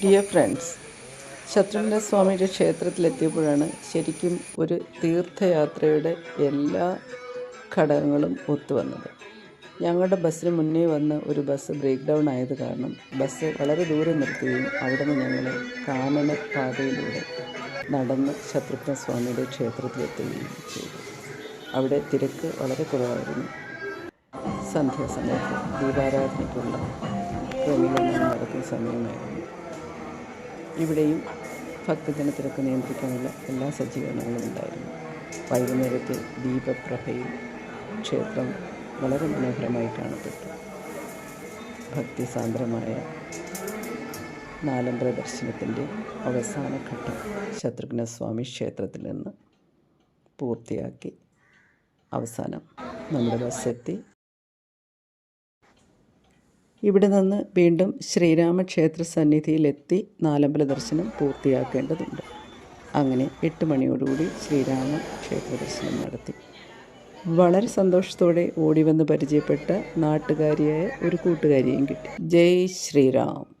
Dear friends Shatrughna സ്വാമിയുടെ ക്ഷേത്രത്തിലെത്തിയപ്പോഴാണ് ശരിക്കും ഒരു തീർത്ഥയാത്രയുടെ എല്ലാ ഘടകങ്ങളും ഒത്തുവന്നത് ഞങ്ങളുടെ ബസ്സിന് മുന്നേ വന്ന് ഒരു ബസ് ബ്രേക്ക് ഡൗൺ ആയത് കാരണം ബസ് വളരെ ദൂരെ നിർത്തുകയും അവിടെ നിന്ന് ഞങ്ങൾ കാനന പാതയിലൂടെ നടന്ന് ശത്രുഘ്ന സ്വാമിയുടെ ക്ഷേത്രത്തിലെത്തുകയും ചെയ്തു. അവിടെ തിരക്ക് വളരെ കുറവായിരുന്നു. സന്ധ്യാസമയത്ത് ദീപാരാധനയ്ക്കുള്ള ക്രമീകരണം നടക്കുന്ന സമയമായിരുന്നു. ഇവിടെയും ഭക്തജനത്തിരക്ക് നിയന്ത്രിക്കാനുള്ള എല്ലാ സജ്ജീകരണങ്ങളും ഉണ്ടായിരുന്നു. വൈകുന്നേരത്തെ ദീപപ്രഭയിൽ ക്ഷേത്രം വളരെ മനോഹരമായി കാണപ്പെട്ടു ഭക്തിസാന്ദ്രമായ നാലമ്പല ദർശനത്തിന്റെ അവസാന ഘട്ടം ശത്രുഘ്നസ്വാമി ക്ഷേത്രത്തിൽ നിന്ന് പൂർത്തിയാക്കി അവസാനം നമ്മുടെ ബസ്സെത്തി ഇവിടെ നിന്ന് വീണ്ടും ശ്രീരാമക്ഷേത്ര സന്നിധിയിലെത്തി നാലമ്പല ദർശനം പൂർത്തിയാക്കേണ്ടതുണ്ട്. അങ്ങനെ എട്ട് മണിയോടുകൂടി ശ്രീരാമ ക്ഷേത്ര ദർശനം നടത്തി. വളരെ സന്തോഷത്തോടെ ഓടി വന്ന് പരിചയപ്പെട്ട നാട്ടുകാരിയായ ഒരു കൂട്ടുകാരിയും കിട്ടി. ജയ് ശ്രീറാം